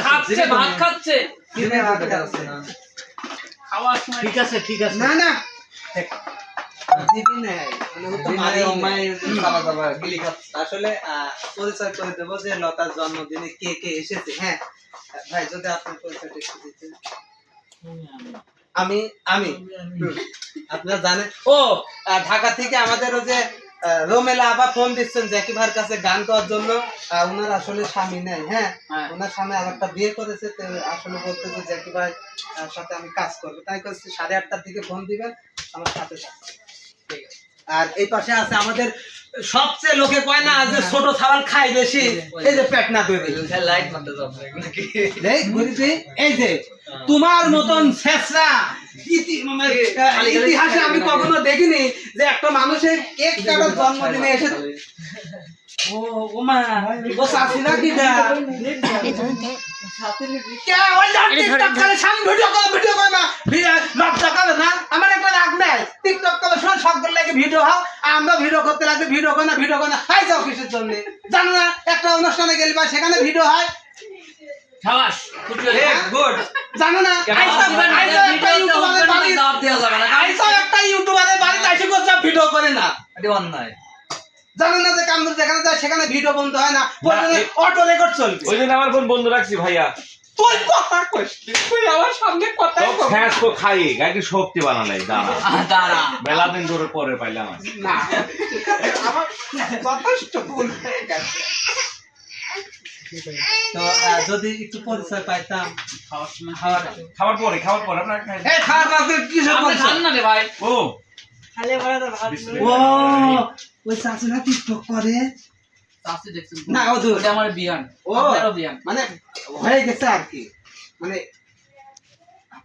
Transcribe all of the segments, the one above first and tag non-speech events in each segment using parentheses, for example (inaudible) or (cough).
খাচ্ছে ভাত খাচ্ছে। খাওয়ার সময় ঠিক আছে ঠিক আছে। না না। মানে আসলে পরিচয় করে দেবো যে লতার জন্মদিনে কে কে এসেছে হ্যাঁ? ভাই যদি আপনার পরিচয়টা একটু দিতেন। আমি আমি। আপনারা জানেন। ও ঢাকা থেকে আমাদের ওই যে রোমেলা আবার ফোন দিচ্ছেন জ্যাকি ভাইয়ের কাছে গান করার জন্য। ওনার আসলে স্বামী নেই হ্যাঁ? হ্যাঁ। ওনার স্বামী আর একটা বিয়ে করেছে তো আসলে বলতেছে জ্যাকি ভাই সাথে আমি কাজ করব। তাই করছি সাড়ে আটটার দিকে ফোন দিবেন আমার সাথে ঠিক আছে। আর এই পাশে আছে আমাদের সবচেয়ে লোকে কয় না যে ছোট খাবার খাই বেশি এই যে পেট না তৈরি লাইট মারতে যাব এই যে তোমার মতন শেষরা ইতিহাসে আমি কখনো দেখিনি যে একটা মানুষের কেক কাটার জন্মদিনে এসে ও ও ও শাশি না কি দা কে? ওই যা টিকটক করে সামনে ভিডিও করে ভিডিও করে না ভি- লজ্জা করে না। আমার একটা রাগ নাই। টিকটক করে শোন সব করে লাগে ভিডিও হও আর আমরা ভিডিও করতে লাগবে ভিডিও করে না ভিডিও করে না। হাই যাও কিসের জন্য? জানো না একটা অনুষ্ঠানে গেলি বা সেখানে ভিডিও হয়? সাবাস গুড। জানো না আইসা একটা ইউটিউবারের বাড়িতে এসে করছে ভিডিও করে না। এটি অন্যায়। জানো না যে কামদুর যেখানে যায় সেখানে ভিডিও বন্ধ হয় না। অটো রেকর্ড চলবে। ওই জন্য আমার কোন বন্ধু রাখছি ভাইয়া। তুই কথা কইস তুই আমার সামনে কথা তো খাই গাড়ি শক্তি দাঁড়া। (laughs) দাঁড়া। মেলা দিন ধরে পরে পাইলাম না আমার যথেষ্ট ভুল হয়ে গেছে। তো যদি একটু পরিচয় পাইতাম খাওয়ার সময় খাওয়ার খাবার পরে খাবার পরে আপনার এই খাওয়ার মাঝে কি সব আপনি খান না রে ভাই। ও। ও ওই চাচুরা টিকটক করে? দেখছেন না, ও। আমার বিয়ান। ও বিয়ান। মানে হয়ে গেছে আর কি। মানে?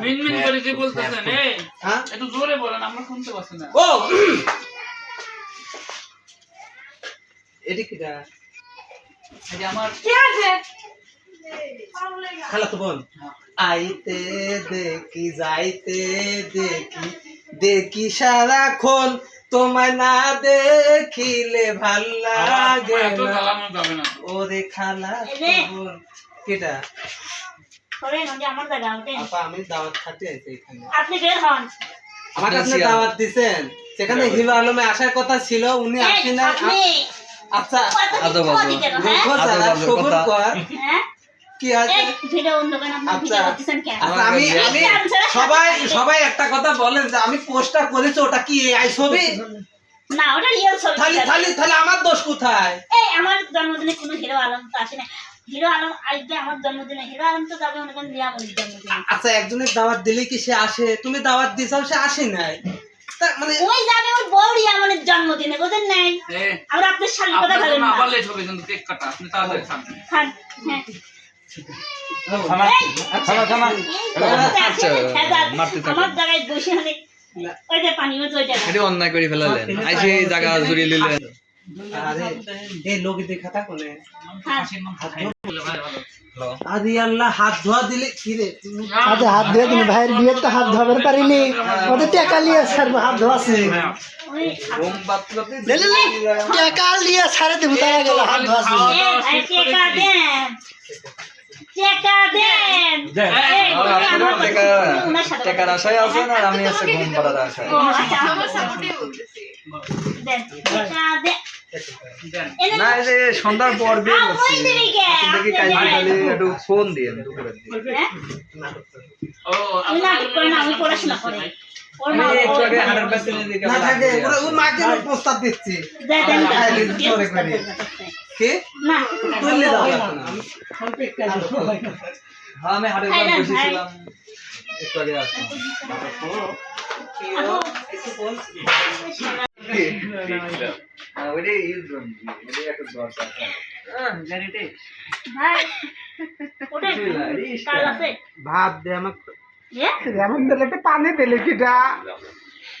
মিনমিন করে কি বলতেছেন এই হ্যাঁ? একটু জোরে বলেন আমরা শুনতে পাচ্ছি না। ও! এটি কিটা এই যে আমার খালা তো বোন আইতে দেখি যাইতে দেখি দেখি সারাক্ষণ তোমায় না দেখিলে ভালো লাগে ওরে খালা। কেটা সরেন ওটা আমার জায়গা আপা আমি দাওয়াত খাতে এখানে। আপনি বের হন। দাওয়াত সেখানে হিরো আলমে আসার কথা ছিল উনি আসেন না আচ্ছা? কি আছে? আচ্ছা। আমি আমি সবাই সবাই একটা কথা বলেন যে আমি পোস্টার করেছি ওটা কি আই ছবি? না, ওটা ছবি। তাহলে তাহলে আমার দোষ কোথায়? এই, আমার জন্মদিনে কোনো হিরো আলম তো আসে না হিরো আলম আসবে আমার জন্মদিনে হিরো আলম তো যাবে মনে জন্মদিনে। আচ্ছা একজনের দাওয়াত দিলে কি সে আসে? তুমি দাওয়াত দিছাও সে আসে নাই। মানে ওই যাবে ওর বউ রিয়ামনির জন্মদিনে বুঝেন নাই? এই আমরা আপনার শালীর কথা আপনার না। আবার লেট হবে কিন্তু কেক কাটা আপনি তাড়াতাড়ি খান। খান, হ্যাঁ। আমার জায়গায় বসে ওই যে পানি ওই জায়গায়। অন্যায় করে ফেলালেন। আইসে জায়গা জুড়ে নিলেন। আল্লাহ হাত ধোয়া দিলে কি রে? হাত ধুয়ে দিন ভাইয়ের বিয়ের তো হাত ধোয়াবার পারিনি। ওদের টাকা নিয়ে স্যার হাত ধোয়াছে ওই টাকা নিয়ে সারে দেবো তারা গেল হাত ধোয়াছে টাকার আশায় আমি আছে ঘুম পাড়ার আশায়। না এই যে সন্ধ্যার পর বের হচ্ছি? দেখি কাল আপনি বিকালে একটু ফোন দিয়ে দুপুরের দিকে হ্যাঁ? ও আমি না, করি। হাটের না আমি করে আমি হ্যাঁ। বসেছিলাম একটু আগে আসলাম ভাত দে আমাকে। একটা পানি দিলে কিটা।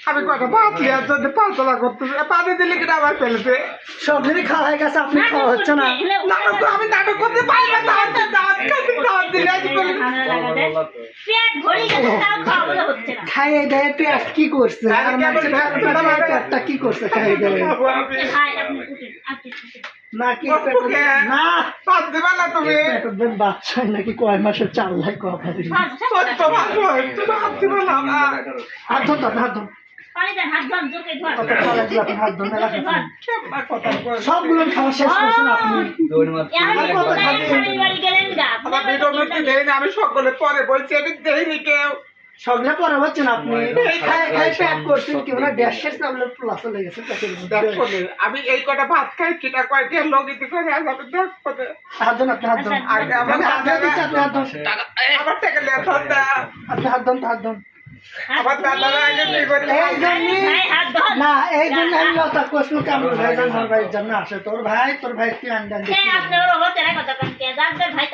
আমি কটা ভাত লিয়ার জন্য পাতলা করতেছি পানি দিলে কিটা আমার পেলেতে সবগুলি খাওয়া হয়ে গেছে আপনি খাওয়া হচ্ছে না নাটক আমি নাটক করতে পারি না দাঁত দাঁত খাতে দাঁত দিলে আজ বলি পেট ভরে গেছে, তাও খাওয়া হচ্ছে না। খাইয়ে দেয় পেট কি করছে আর পেটটা কি করছে খাইয়ে দেয় উঠুন। না কি ওর না ভাত দিবা না তুমি পেটের বাচ্চা নাকি কয় মাসের চাল দিবা না হাত ধর হাত ধর সবগুলো খাওয়া শেষ করছেন আপনি। আমি সকলে পরে বলছি আমি দেইনি কেউ। সবগুলো পরে হচ্ছেন আপনি। খাই খাই প্যাক করছেন কেউ না? প্লাস চলে গেছে বলে, আমি এই কটা ভাত খাই কিটা কয়টা লোক ইতি করে আজ আমি দেখ আপনি হাত ধরুন আগে আমার আমি হাত ধরে দিচ্ছি আপনি হাত ধরুন টাকা এ, আমার টাকা লিয়ে আপনি হাত ধরুন করে। না এই জন্য আমি লতা কোশ্চেন কামড় ভাই আমার ভাইয়ের জন্য আসে। তোর ভাই তোর ভাই কি? যাদের ভাই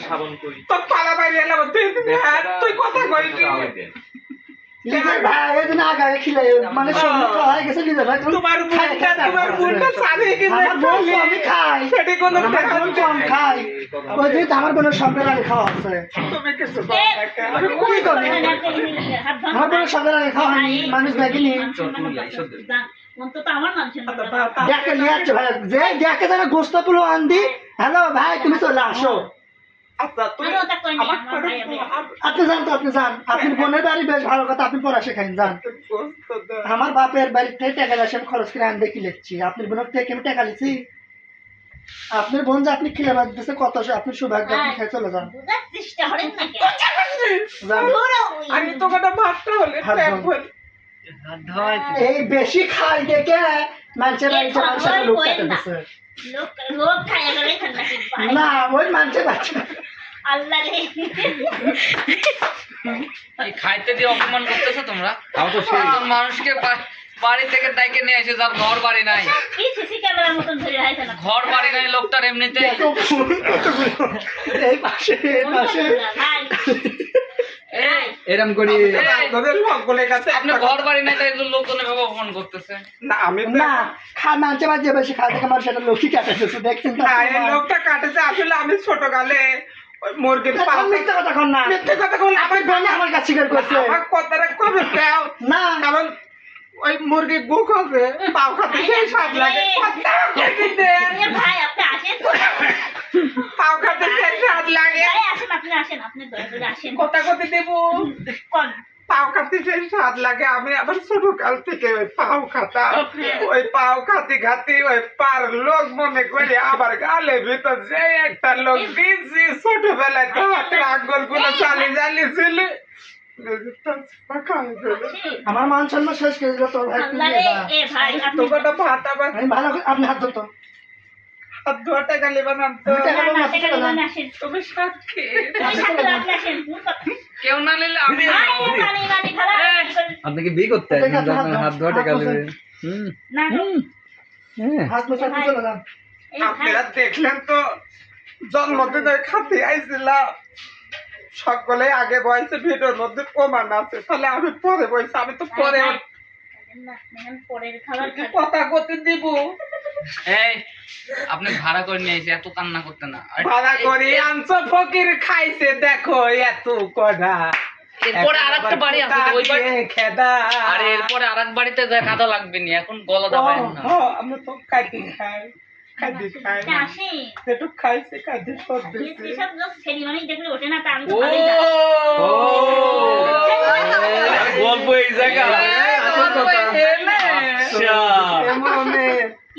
সাবান কই তোর পালা বাইরে তুই তুই তুই কথা কইলি মানে হয়ে। গেছে তোমার তোমার আমার বোন আমি খাই সেটি কোনো কম খাই ওই যে আমার বোনের সঙ্গে আগে খাওয়া? আমি হয়নি মানুষ দেখেনি। দেখে। নিয়ে যাচ্ছে ভাই। যে দেখে যারা গোস্ত পুলো আনদি। হ্যালো ভাই তুমি চলে আসো। আপনি যান তো আপনি যান। আপনি বোনের বাড়ি বেশ ভালো কথা আপনি পড়া শেখাইন যান। আমার বাপের থেকে টাকা আসে আমি খরচ করে আন দেখি লিখছি? আপনার বোনের থেকে আমি টাকা লিখছি আপনার বোন যে আপনি খিলে কত আপনি সৌভাগ্য আপনি খেয়ে চলে যান। আমি তো কটা ভাতটা হলে এই বেশি খাই দেখে মানুষের বাড়িতে মানুষের লোক কি? না ওই মানুষের বাচ্চা আল্লাহ এই খাইতে দিয়ে অপমান করতেছো তোমরা? মানুষকে বাড়ি থেকে ডাইকে নিয়ে এসে যার ঘর বাড়ি নাই। ঘর বাড়ি নাই লোকটার এমনিতে। দেখো ফুল কতগুলো। এই পাশে এই পাশে। এরম করি আপনাদের সকলের কাছে আপনি ঘর বাড়ি নাই তাই লোকজনে ভাবে অপমান করতেছে। না আমি তো- না খা মানছে মাঝে বেশি খাওয়া আমার সেটা লক্ষ্মী কাটাতেছে দেখছেন হ্যাঁ, এই লোকটা কাটেছে আসলে আমি ছোটকালে ওই মুরগির মিথ্যা কথা কন না। মিথ্যে কথা আমার আমার বোন আমার কাছে স্বীকার করছে আমার কথাটা কবে পেও? না। কারণ ওই মুরগি গু খাবে পাও খাতে সেই স্বাদ লাগে। ভাই আপনি আসেন। পাও খাতে সেই স্বাদ লাগে। আসেন আপনি আসেন আপনি দয়া করে আসেন। কথা কতে দেবো? কোন? পাও খাতে সেই স্বাদ লাগে আমি আবার ছোট কাল থেকে ওই পাও খাতা ওই পাও খাতি খাতি ওই পার লোক মনে করে আবার গালে ভিতর যে একটা লোক দিয়েছি ছোটবেলায় তো হাতের আঙ্গুলগুলো চালি জ্বালি ছিল আমার মান সম্মান শেষ করে দিল তোর ভাই ভাই আপনি ভাত আবার আমি ভালো আপনি হাত ধরতো হাত তো গেল তুমি সাক্ষী কেউ না নিলে আমি ভাই, এ পানি পানি খারাপ আপনি কি বিয়ে করতে হাত ধোয়া টাকা হ্যাঁ আপনারা দেখলেন তো জন্মদিনে খাতে আইছিলাম সকলে আগে বয়সে ভিডিওর মধ্যে প্রমাণ আছে তাহলে আমি পরে বয়সে আমি তো পরে। কথা করতে দিব এই আপনি ভাড়া করে নিয়ে এসে এত কান্না করতে না ভাড়া করে আনছো ফকির খাইছে দেখো এত কড়া এরপরে আরেকটা বাড়ি আছে ওই বাড়ি খেদা আর আরেক বাড়িতে কাদা লাগবে নি এখন গলা দাবায় না আমরা তো খাই মানে। গল্প এই জায়গা